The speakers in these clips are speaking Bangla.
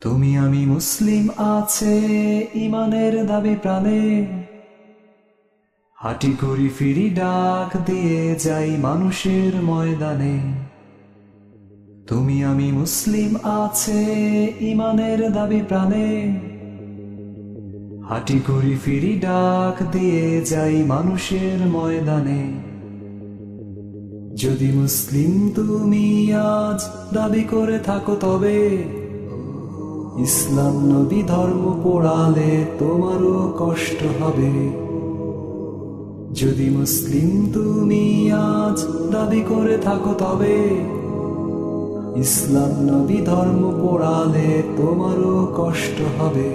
তুমি আমি মুসলিম আছে ইমানের দাবি প্রাণে। হাঁটি করি ফিরি ডাক দিয়ে যাই মানুষের ময়দানে। তুমি আমি মুসলিম আছে ইমানের দাবি প্রাণে। হাঁটি করি ফিরি ডাক দিয়ে যাই মানুষের ময়দানে। যদি মুসলিম তুমি আজ দাবি করে থাকো তবে ইসলাম নবী ধর্ম পোড়ালে তোমারও কষ্ট হবে। যদি মুসলিম তুমি আজ দাবি করে থাকো তবে, ইসলাম নবী ধর্ম পোড়ালে তোমারও কষ্ট হবে।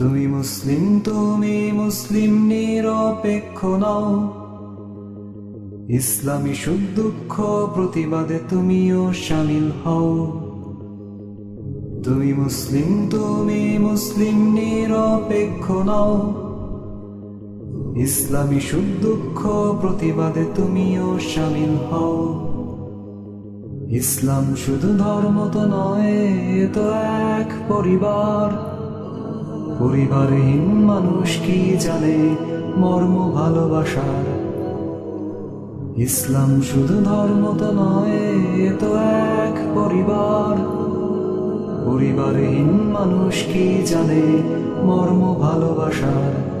তুমি মুসলিম তুমি মুসলিম নিরপেক্ষ নও ইসলামী সুখ দুঃখ প্রতিবাদে তুমিও সামিল হও। তুমি মুসলিম তুমি মুসলিম নিরপেক্ষ নও ইসলামী সুখ দুঃখ প্রতিবাদে তুমিও সামিল হও। ইসলাম শুধু ধর্ম তো নয় তো এক পরিবার। পরিবারহীন মানুষ কি জানে? মর্ম ভালোবাসার ইসলাম শুধু ধর্ম তো নয় তো এক পরিবার। পরিবারহীন মানুষ কি জানে? মর্ম ভালোবাসার